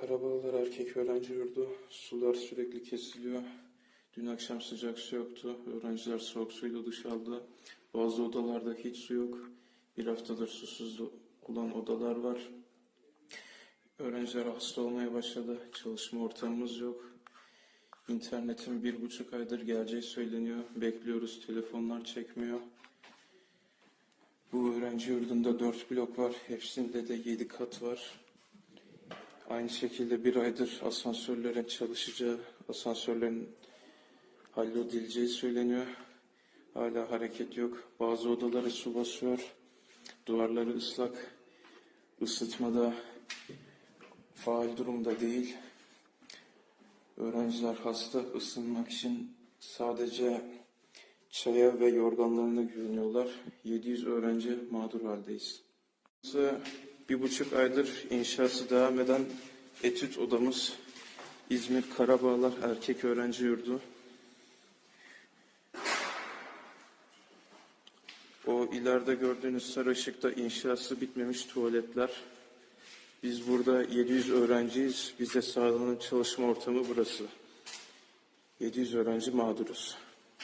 Karabağlar Erkek Öğrenci Yurdu. Sular sürekli kesiliyor. Dün akşam sıcak su yoktu. Öğrenciler soğuk suyla duş aldı. Bazı odalarda hiç su yok. Bir haftadır susuz olan odalar var. Öğrenciler hasta olmaya başladı. Çalışma ortamımız yok. İnternetin bir buçuk aydır geleceği söyleniyor. Bekliyoruz. Telefonlar çekmiyor. Bu öğrenci yurdunda dört blok var. Hepsinde de yedi kat var. Aynı şekilde bir aydır asansörlerin çalışacağı, asansörlerin halledileceği söyleniyor. Hala hareket yok. Bazı odaları su basıyor. Duvarları ıslak. Isıtmada faal durumda değil. Öğrenciler hasta ısınmak için sadece çaya ve yorganlarına güveniyorlar. 700 öğrenci mağdur haldeyiz. Bir buçuk aydır inşası devam eden etüt odamız İzmir Karabağlar Erkek Öğrenci Yurdu. O ileride gördüğünüz sarı ışıkta inşası bitmemiş tuvaletler. Biz burada 700 öğrenciyiz. Bize sağlanan çalışma ortamı burası. 700 öğrenci mağduruz.